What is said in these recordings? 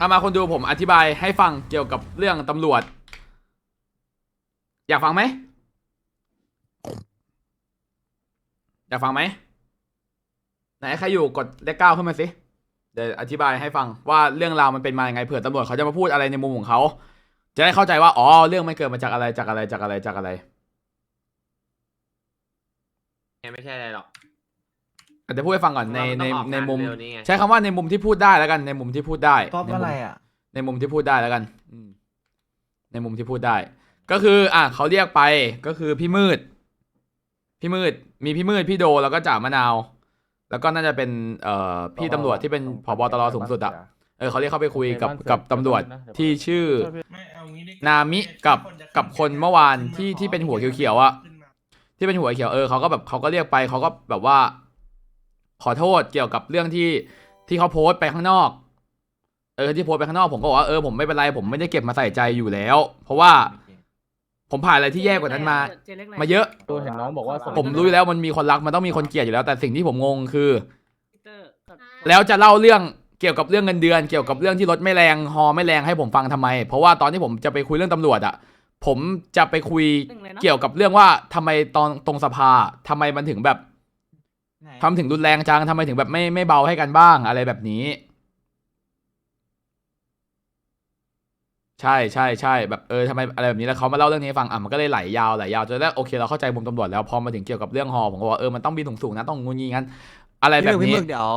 เอามาคนดูผมอธิบายให้ฟังเกี่ยวกับเรื่องตำรวจ อยากฟังไหม อยากฟังไหม ไหนใครอยู่กดเลขเก้าขึ้นมาสิ เดี๋ยวอธิบายให้ฟังว่าเรื่องราวมันเป็นมาอยังไงเผื่อตำรวจเขาจะมาพูดอะไรในมุมของเขา จะได้เข้าใจว่าอ๋อเรื่องมันเกิดมาจากอะไรจากอะไรจากอะไรจากอะไร ไม่ใช่อะไรหรอก อาจจะพูดให้ฟังก่อนในในเราต้องออกในงานมุมเร็วนี้ไงใช้คำว่าในมุมที่พูดได้แล้วกัน ในมุมที่พูดได้ก๊อปในมุมอะไรอะ ในมุมที่พูดได้แล้วกันอืมในมุมที่พูดได้ ก็คือ อะเขาเรียกไปก็คือพี่มืด พี่มืด มีพี่มืดพี่โดแล้วก็จ่ามะนาว แล้วก็น่าจะเป็นเอ่อพี่ตำรวจที่เป็นผบตรสูงสุดอะเออเขาเรียกเขาไปคุยกับกับตำรวจที่ชื่อ นามิกับกับคนเมื่อวานที่ที่เป็นหัวเขียวๆอะที่เป็นหัวเขียวเออเขาก็แบบเขาก็เรียกไปเขาก็แบบว่า ขอโทษเกี่ยวกับเรื่องที่ที่เขาโพสต์ไปข้างนอก เออที่โพสต์ไปข้างนอกผมก็บอกว่าเออผมไม่เป็นไรผมไม่ได้เก็บมาใส่ใจอยู่แล้ว เพราะว่าผมผ่านอะไรที่แย่กว่านั้นมา มาเยอะ ตัวเห็นน้องบอกว่าส่งผมรู้อยู่แล้วมันมีคนรักมันต้องมีคนเกลียดอยู่แล้ว แต่สิ่งที่ผมงงคือ แล้วจะเล่าเรื่องเกี่ยวกับเรื่องเงินเดือน เกี่ยวกับเรื่องที่รถไม่แรงฮอไม่แรงให้ผมฟังทำไม เพราะว่าตอนที่ผมจะไปคุยเรื่องตำรวจอะผมจะไปคุยเกี่ยวกับเรื่องว่าทำไมตอนตรงสภาทำไมมันถึงแบบ ทำถึงรุนแรงจังทำไมถึงแบบไม่ไม่เบาให้กันบ้างอะไรแบบนี้ ใช่ใช่ใช่แบบเออทำไมอะไรแบบนี้แล้วเขามาเล่าเรื่องนี้ให้ฟังอะมันก็เลยไหลยาวไหลยาวจนแรกโอเคเราเข้าใจมุมตำรวจแล้วพอมาถึงเกี่ยวกับเรื่องฮอผมก็บอกว่าเออมันต้องบินสูงๆนะต้องงูงี้งั้น อะไรพี่แบหมึบกพี่นี้หมึกเดี๋ยว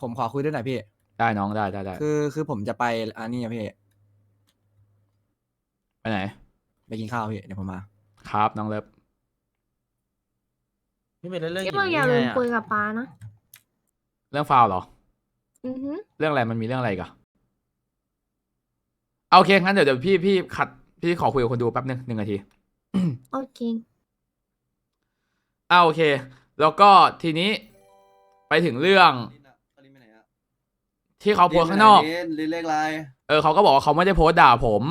ผมขอคุยด้วยหน่อยพี่ ได้น้องได้ได้ได้คือคือผมจะไปอันนี้อะพี่ ไปไหน ไปกินข้าวพี่เดี๋ยวผมมา ครับน้องเลิฟ พี่เป็นเรื่องพี่มึงอย่าลืมคุยกับป้านะ เรื่องฟาวเหรอ อือฮึเรื่องอะไรมันมีเรื่องอะไรอีกันเอาโอเคงั้นเดี๋ยวเดี๋ยวพี่พี่ขัดพี่ขอคุยกับคนดูแป๊บนึงหนึ่งนาที โอเค อ่าโอเค แล้วก็ทีนี้ไปถึงเรื่องที่เขาโพสต์ข้างนอก ลินเลขอะไรเออเขาก็บอกว่าเขาไม่ได้โพสต์ด่าผม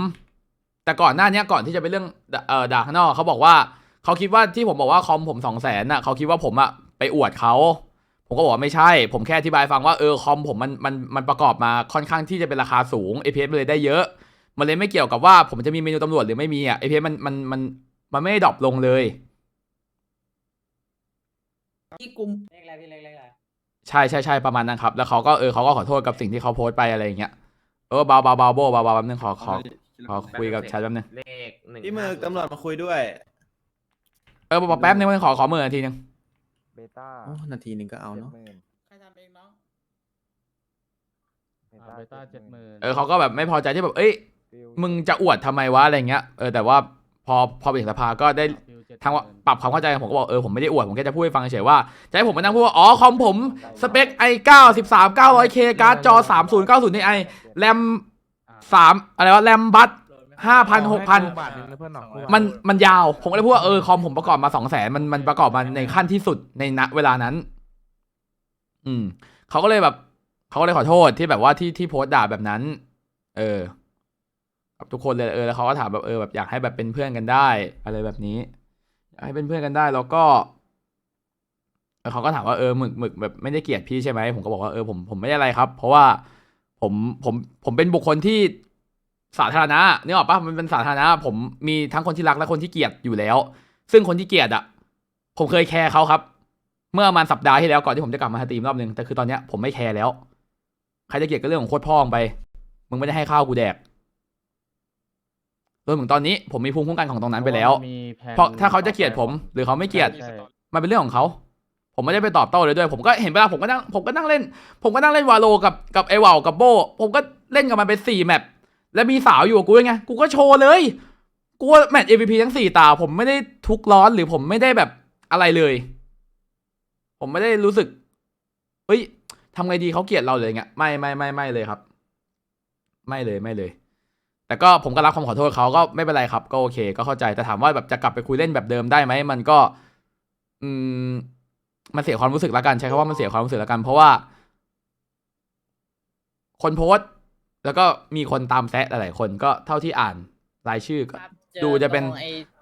แต่ก่อนหน้าเนี้ยก่อนที่จะไปเรื่องด่าเออด่าข้างนอกเขาบอกว่า เขาคิดว่าที่ผมบอกว่าคอมผมสองแสนน่ะเขาคิดว่าผมอะไปอวดเขาผมก็บอกว่าไม่ใช่ ผมแค่อธิบายฟังว่าเออคอมผมมันมันมันประกอบมาค่อนข้างที่จะเป็นราคาสูง APS มันเลยได้เยอะ มันเลยไม่เกี่ยวกับว่าผมจะมีเมนูตำรวจหรือไม่มีอะ APS มันมันมันมันไม่ได้ดรอปลงเลยที่กุมเลขอะไรพี่เลขอะไรใช่ใช่ใช่ประมาณนั้นครับ แล้วเขาก็เออเขาก็ขอโทษกับสิ่งที่เขาโพสต์ไปอะไรอย่างเงี้ยเออเบาเบาเบาโบเบาเบาแป๊บนึงขอขอขอคุยกับแชทแป๊บนึงเลขหนึ่งพี่หมึกตำรวจมาคุยด้วยเออบอกแป๊บนึงมันขอขอมือนาทีนึงเบต้าโอ้นาทีหนึ่งก็เอาเนาะ ใครทำเองน้องเบต้าเจ็ดหมื่นเออเขาก็แบบไม่พอใจที่แบบเอ้ยมึงจะอวดทำไมวะอะไรเงี้ยเออแต่ว่าพอพอไปถึงสภาก็ได้ ทางว่าปรับความเข้าใจผมก็บอกเออผมไม่ได้อวดผมแค่จะพูดให้ฟังเฉยๆว่าจะให้ผมมานั่งพูดว่าอ๋อคอมผม สเปค i9 13 900K การ์ดจอ 3090 Ti แรมสามอะไรวะแรมบัต ห้าพันหกพันบาทนึงนะเพื่อนหนอกมันมันยาว ผมก็เลยพูดว่าเออคอมผมประกอบมาสองแสนมันมันประกอบมาในขั้นที่สุดในณเวลานั้น อืมเขาก็เลยแบบเขาก็เลยขอโทษที่แบบว่าที่ที่โพสต์ด่าแบบนั้น เออกับทุกคนเลยเออแล้วเขาก็ถามแบบเออแบบอยากให้แบบเป็นเพื่อนกันได้ อะไรแบบนี้อยากให้เป็นเพื่อนกันได้แล้วก็เออเขาก็ถามว่าเออหมึกหมึกแบบไม่ได้เกลียดพี่ใช่ไหมผมก็บอกว่าเออผมผมไม่ได้อะไรครับ เพราะว่าผมผมผมเป็นบุคคลที่ สาธารณะนึกออกปะมันเป็นสาธารณะผมมีทั้งคนที่รักและคนที่เกลียดอยู่แล้ว ซึ่งคนที่เกลียดอะ ผมเคยแคร์เขาครับ เมื่อประมาณสัปดาห์ที่แล้วก่อนที่ผมจะกลับมาสตรีมรอบนึงแต่คือตอนเนี้ยผมไม่แคร์แล้ว ใครจะเกลียดก็เรื่องของโคตรพ่องไป มึงไม่ได้ให้ข้าวกูแดกรวมถึงตอนนี้ผมมีภูมิคุ้มกันของตรงนั้นไปแล้ว เพราะถ้าเขาจะเกลียดผมหรือเขาไม่เกลียด มันเป็นเรื่องของเขาผมไม่ได้ไปตอบโต้เลยด้วย ผมก็เห็นเวลาผมก็นั่งผมก็นั่งเล่น ผมก็นั่งเล่นวาโลกับกับไอวาวกับโบ ผมก็เล่นกับมันไปสี่แมป แล้วมีสาวอยู่กับกูด้วยไง กูก็โชว์เลย กูว่าแมตช์ MVP ทั้งสี่ตา ผมไม่ได้ทุกร้อนหรือผมไม่ได้แบบอะไรเลย ผมไม่ได้รู้สึก เฮ้ยทำไงดีเขาเกลียดเราเลยเงี้ยไม่ไม่ไม่ไม่เลยครับ ไม่เลยไม่เลย แต่ก็ผมก็รับคำขอโทษเขาก็ไม่เป็นไรครับ ก็โอเค ก็เข้าใจแต่ถามว่าแบบจะกลับไปคุยเล่นแบบเดิมได้ไหมมันก็ อืม มันเสียความรู้สึกละกันใช้คำว่ามันเสียความรู้สึกละกัน เพราะว่า คนโพสต แล้วก็มีคนตามแซะหลายๆคนก็เท่าที่อ่านรายชื่อก็ดูจะเป็น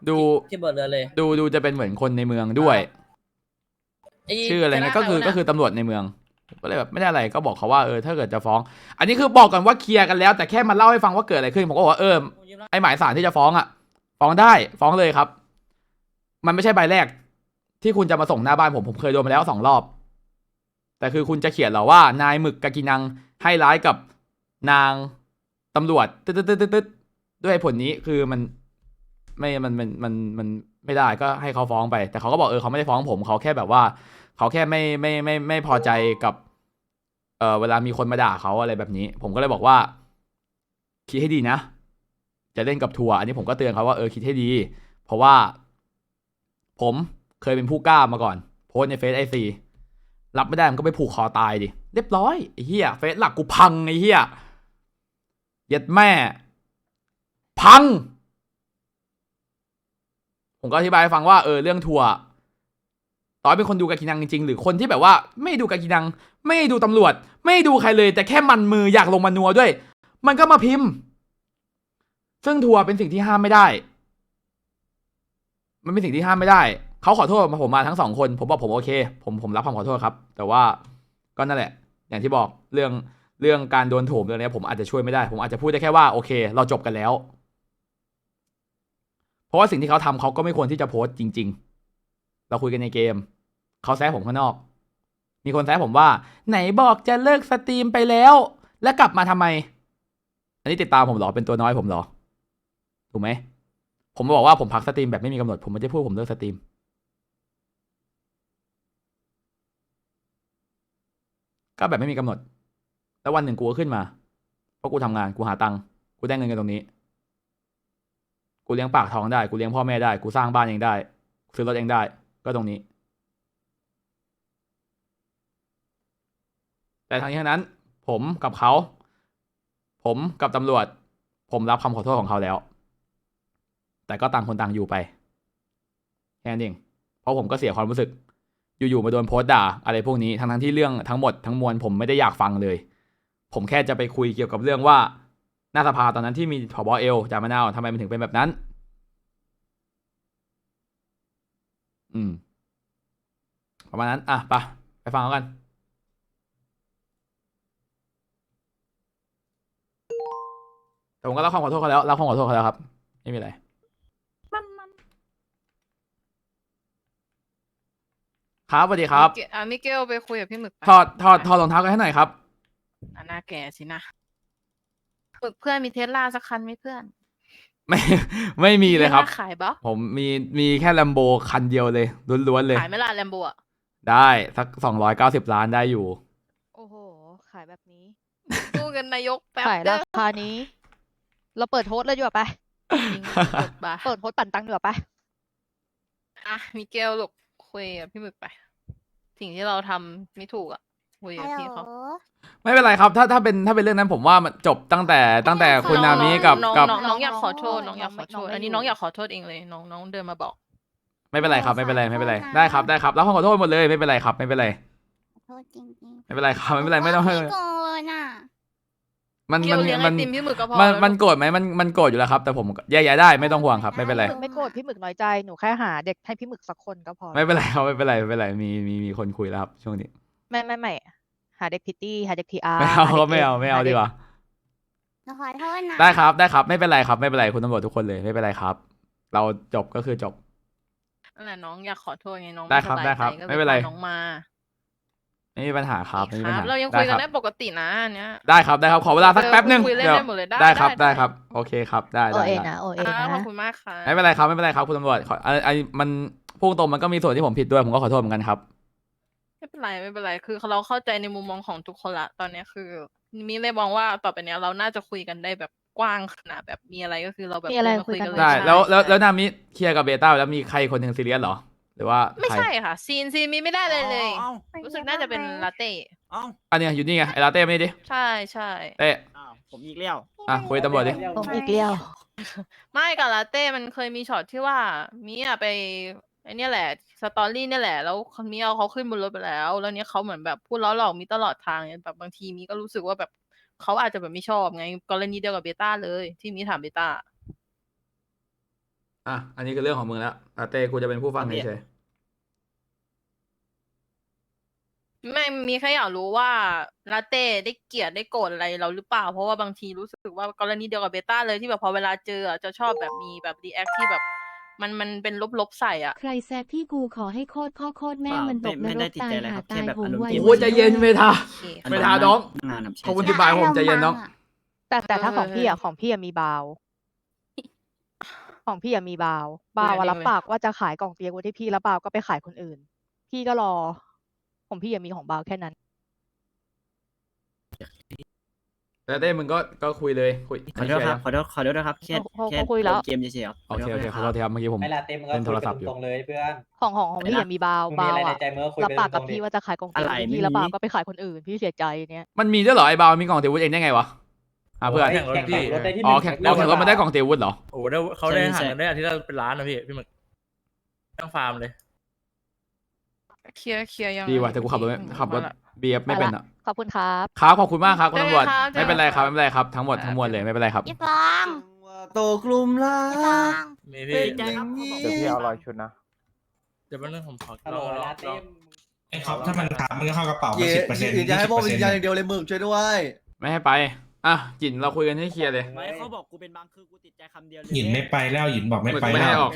ดูที่เบิร์ดเรือเลยดูดูจะเป็นเหมือนคนในเมืองด้วย ชื่ออะไรนะก็คือก็คือตำรวจในเมืองผมก็เลยแบบไม่ได้อะไรก็บอกเขาว่าเออถ้าเกิดจะฟ้อง อันนี้คือบอกก่อนว่าเคลียร์กันแล้ว แต่แค่มาเล่าให้ฟังว่าเกิดอะไรขึ้นผมก็บอกว่าเออไอหมายสารที่จะฟ้องอะ ฟ้องได้ฟ้องเลยครับ มันไม่ใช่ใบแรก ที่คุณจะมาส่งหน้าบ้านผมผมเคยโดนมาแล้วสองรอบ แต่คือคุณจะเขียนเหรอว่านายหมึกกากินังให้ร้ายกับ นางตำรวจตึ๊ดตึ๊ดตึ๊ดดดด้วยผลนี้คือมันไม่มันมันมันมันไม่ได้ก็ให้เขาฟ้องไป แต่เขาก็บอกเออเขาไม่ได้ฟ้องผมเขาแค่แบบว่า เขาแค่ไม่ไม่ไม่ไม่พอใจกับ เออเวลามีคนมาด่าเขาอะไรแบบนี้ ผมก็เลยบอกว่า คิดให้ดีนะ จะเล่นกับทัวร์อันนี้ผมก็เตือนเขาว่าเออคิดให้ดี เพราะว่า ผมเคยเป็นผู้กล้ามาก่อน โพสในเฟซไอซีรับไม่ได้มันก็ไปผูกคอตายดิเรียบร้อยไอ้เหี้ยเฟซหลักกูพังไอ้เหี้ย เย็ดแม่ พัง ผมก็อธิบายให้ฟังว่าเออเรื่องทัวร์ต่อให้เป็นคนดูกากินังจริงๆ หรือคนที่แบบว่าไม่ดูกากินัง ไม่ดูตำรวจ ไม่ดูใครเลย แต่แค่มันมืออยากลงมานัวด้วย มันก็มาพิมพ์ ซึ่งทัวร์เป็นสิ่งที่ห้ามไม่ได้ มันเป็นสิ่งที่ห้ามไม่ได้เขาขอโทษมาผมมาทั้งสองคน ผมบอกผมโอเค ผมผมรับคำขอโทษครับ แต่ว่าก็นั่นแหละ อย่างที่บอกเรื่อง เรื่องการโดนโถมเรื่องนี้ผมอาจจะช่วยไม่ได้ ผมอาจจะพูดได้แค่ว่าโอเค เราจบกันแล้ว เพราะว่าสิ่งที่เขาทำเขาก็ไม่ควรที่จะโพสต์จริง ๆ เราคุยกันในเกม เขาแซะผมข้างนอก มีคนแซะผมว่า ไหนบอกจะเลิกสตรีมไปแล้ว แล้วกลับมาทำไม อันนี้ติดตามผมหรอเป็นตัวน้อยผมหรอถูกไหมผมบอกว่าผมพักสตรีมแบบไม่มีกำหนดผมไม่ได้พูดผมเลิกสตรีมก็แบบไม่มีกำหนด แล้ววันหนึ่งกูก็ขึ้นมา เพราะกูทำงานกูหาตังค์กูได้เงินกันตรงนี้ กูเลี้ยงปากท้องได้กูเลี้ยงพ่อแม่ได้กูสร้างบ้านเองได้ซื้อรถเองได้ ก็ตรงนี้ แต่ทั้งนี้ทั้งนั้น ผมกับเขา ผมกับตำรวจ ผมรับคำขอโทษของเขาแล้ว แต่ก็ต่างคนต่างอยู่ไปแค่นั้นเองเพราะผมก็เสียความรู้สึก อยู่ๆมาโดนโพสต์ด่า อะไรพวกนี้ทั้งๆที่เรื่องทั้งหมดทั้งมวลผมไม่ได้อยากฟังเลย ผมแค่จะไปคุยเกี่ยวกับเรื่องว่า หน้าสภาตอนนั้นที่มีผบเอลจามะนาวทำไมมันถึงเป็นแบบนั้น อืม ประมาณนั้น อะไปไปฟังเขากันแต่ผมก็รับความขอโทษเขาแล้วรับความขอโทษเขาแล้วครับ ไม่มีอะไรมันมันครับสวัสดีครับมิเกอะมิเกลไปคุยกับพี่หมึกไป ถอดถอดถอดรองเท้ากันให้หน่อยครับอะ หน้าแก่สินะหมึกเพื่อนมีเทสลาสักคันไหมเพื่อน ไม่ไม่มีเลยครับทสาขายปะผมมีมีแค่ลมโบคันเดียวเลยล้วนๆเลย ขายไหม่ล่ะแลมโบอะได้สักสองร้อยเก้าสิบล้านได้อยู่ โอ้โห ขายแบบนี้สู้กันนายกแป๊บขายเดีรายวคานี้ เราเปิดโฮสต์เลยดีกว่าไปจริงกดบาเปิดโฮสต์ปั่นตังค์ดีกว่าไปอะมิเกลลูกคุยกับพี่หมึกไป สิ่งที่เราทำไม่ถูกอะคุยกับพี่เขา ไม่เป็นไรครับ ถ้าถ้าเป็นถ้าเป็นเรื่องนั้นผมว่ามันจบตั้งแต่ตั้งแต่คุณนามิกับน้องกับน้องน้องอยากขอโทษน้น้อองงอยากขอโทษน้องไม่อันนี้อยู่น้องอยากขอโทษเองเลยน้องน้องเดินมาบอก ไม่เป็นไรครับไม่เป็นไรไม่เป็นไรได้ครับได้ครับแล้วขอโทษหมดเลยไม่เป็นไรครับ ไม่เป็นไรโทษจริงจริงไม่เป็นไรครับไม่เป็นไรไม่ต้องไม่โกรธน่ะมันเกมันลเลี้ยงไอมันติมพี่หมึกก็พอมันแล้วมันลูกโกรธไหมมันมันโกรธอยู่แล้วครับ แต่ผมแยกย้ายได้ไม่ต้องห่วงครับ ไม่เป็นไรไม่โกรธพี่หมึกน้อยใจหนูแค่หาเด็กให้พี่หมึกสักคนก็พอ ไม่เป็นไรครับไม่เป็นไรไม่เป็นไรมีมีมีคนคุยแล้วครับช่วงนี้ ไม่ไม่ไม่ หาเด็กพิตตี้หาเด็กทีอาร์ไม่เอาครับไม่เอาไม่เอาดีกว่า หนูขอโทษนะได้ครับได้ครับ ไม่เป็นไรครับไม่เป็นไรคุณตำรวจทุกคนเลยไม่เป็นไรครับ เราจบก็คือจบ นั่นแหละน้องอยากขอโทษไงน้องได้ครับสาได้ยครับใจก็ลยไม่เป็นไรพาน้องมาไม่มีปัญหาครับไม่มีปัญหาเรายังคุยกันคได้รับปกตินะอันเนี้ยได้ครับได้ครับขอเวลาสักแป๊บหนึ่งคุยเล่นเดี๋ยวได้หมดเลยได้ได้ครับได้ได้ครับ โอเคครับได้โอได้เอได้ นะโอเออ่านะขอบคุณมากค่ะ ไม่เป็นไรครับไม่เป็นไรครับคุณตำรวจขอไอ้ไอ้มันพุ่งตรงมันก็มีส่วนที่ผมผิดด้วยผมก็ขอโทษเหมือนกันครับ ไม่เป็นไรไม่เป็นไร คือเราเข้าใจในมุมมองของทุกคนละ ตอนเนี้ยคือมีเลยมองว่าต่อไปเนี้ยเราน่าจะคุยกันได้แบบกว้างขนาดแบบมีอะไรก็คือเราแบบมีอะไรเดินมาคุยกันเลย ได้ใช่แล้วแล้วใช่แล้วนามิเคลียร์กับเบต้าแล้วมีใครคนหนึ่งซีเรียสเหรอ หรือว่าไม่ใครใช่ค่ะ ซีนซีนมีไม่ได้เลยเลย เอ้ารู้สึกน่าจะเป็นลาเต้เอ้าอันเนี้ยอยู่นี่ไงไอ้ลาเต้ไม่ดิใช่ใช่เต้เอ้าผมอีกแล้ว อะคุยตำรวจดิผมอีกเลี้ยว ไม่กับลาเต้มันเคยมีช็อตที่ว่ามีอะไป ไอเนี่ยแหละ สตอรี่เนี่ยแหละ แล้วคนมีเอาเขาขึ้นบนรถไปแล้ว แล้วเนี้ยเขาเหมือนแบบพูดล้อหลอกมีตลอดทางเนี่ยแบบบางทีมีก็รู้สึกว่าแบบเขาอาจจะแบบไม่ชอบไง กรณีเดียวกับเบต้าเลย ที่มีถามเบต้า อะ อันนี้คือเรื่องของมึงแล้วลาเต้กูจะเป็นผู้ฟังโอเคเฉยไม่มีแค่อยากรู้ว่าลาเต้ได้เกลียดได้โกรธอะไรเราหรือเปล่า เพราะว่าบางทีรู้สึกว่ากรณีเดียวกับเบต้าเลยที่แบบพอเวลาเจออะจะชอบแบบมีแบบรีแอคที่แบบ มันมันเป็นลบๆใส่อะ ใครแซกพี่กูขอให้โคตรพ่อโคตรแม่เปล่ามันตกนไม่รได้กติดตายใจอะไรหาครับตาแค่ยแบบโหงอารมณ์ไวดีโอ้ยใจเย็นเมทาโอเคเวลาน้องงานครับขอบคุณสิบายผมใจเย็นน้องแต่แต่ถ้าเออของพี่เอออะของพี่อะมีบาวของพี่อะมีบาวบาวเอออะรับเออปากว่าจะขายกล่องเตียงไว้ที่พี่แล้วบาวก็ไปขายคนอื่น พี่ก็รอ ของพี่อะมีของบาวแค่นั้น แต่เต้มึงก็ก็คุยเลยคุยขอโทษครับขอโทษขอโทษนะครับแค่เขาแค่เขาคุยแล้ว เกมเฉยๆครับโอเคโอเคขอโทษคทีรับครับเมื่อกี้ผม ไม่ลาเต้มึงก็เล่นโทคุรยศักัพนท์อยู่ ตรงๆเลยเพื่อนของของของพี่อะมีบาวมึงมีบาอะวไรในอะใจมึงก็คุยรับไปปากตกัรบงๆพี่ดิว่าจะขายกล่องเตียงอะไรไว้ที่ไม่พี่แล้วบาวมี ก็ไปขายคนอื่นพี่เสียใจเนี่ยมันมีด้วยเหรอไอ้บาวมีกล่องเตวุฒเองได้ไงวะอะเพื่อนแข่งรถพี่ รถได้ที่หอ๋อนึ่งแข่งอ๋อแข่งรถมันได้กล่องเตวุฒเหรอโอ้โหได้เขาได้ใช่ห่างใช่กันได้อาทิตย์ละเป็นล้านนะพี่พี่หมึกตั้งฟาร์มเลย เคลียร์เคลียร์ยังดีว่ะแต่กูขับรถไม่ขับรถเบียบไม่เป็นอะขอบคุณครับครับขอบคุณมากครับคุณตำรวจได้เลยครับไม่เป็นไรครับไม่เป็นไรครับทั้งหมดทั้งมวลเลยไม่เป็นไรครับพี่ฟองโตกลุ่มลาพี่ฟองมีเฮ้พี่ยใจครับเขาบอกเดี๋ยวพี่เอาร้อยชุดนะเดี๋ยวแป๊บนึงผมขอฮัลลโหลองลอลางเต้ลองไอ้เขาถ้ามันถามมันก็เข้ากระเป๋าเย่สิบเปอร์เซ็นต์จะให้พวกวิญญาณอย่างเดียวเลยมึงช่วยด้วยไม่ให้ไปอะจินเราคุยกันให้เคลียร์เลยไม่เขาบอกกูเป็นบางคือกูติดใจคำเดียวเลยหยินไม่ไปแล้วหยินบอกไม่ไปไม่ให้แล้ว